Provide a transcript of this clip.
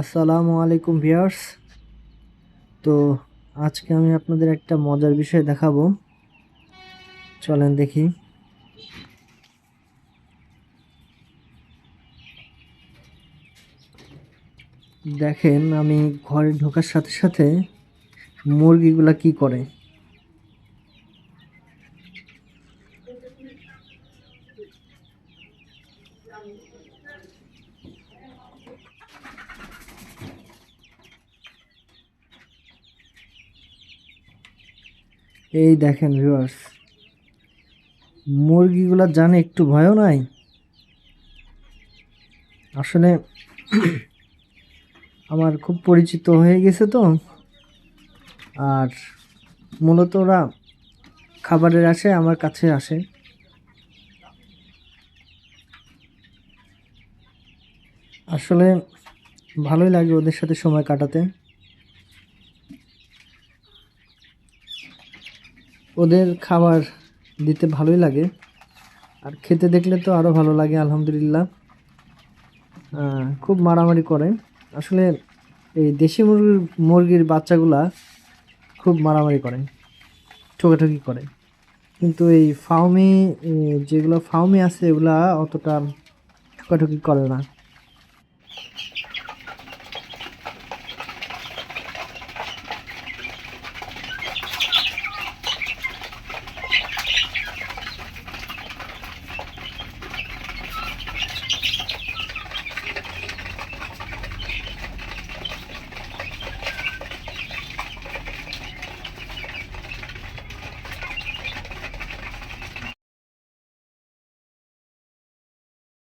আসসালামু আলাইকুম ভিয়ার্স তো আজকে আমি আপনাদের একটা মজার বিষয় দেখাবো। চলেন দেখি। দেখেন, আমি ঘরে ঢোকার সাথে সাথে মুরগিগুলা কি করে? এই দেখেন ভিউয়ার্স মুরগিগুলা জানে একটু ভয়ও নাই। আসলে আমার খুব পরিচিত হয়ে গেছে তো। আর মূলত ওরা খাবারের আসে আমার কাছে আসে। আসলে ভালোই লাগে ওদের সাথে সময় কাটাতে। ওদের খাবার দিতে ভালোই লাগে। আর খেতে দেখলে তো আরও ভালো লাগে, আলহামদুলিল্লাহ। খুব মারামারি করে। আসলে এই দেশি মুরগির মুরগির বাচ্চাগুলা খুব মারামারি করে, ঠোকাঠুকি করে। কিন্তু এই ফাউমি যেগুলো ফাউমি আছে, এগুলা অতটা ঠোকাঠুকি করে না।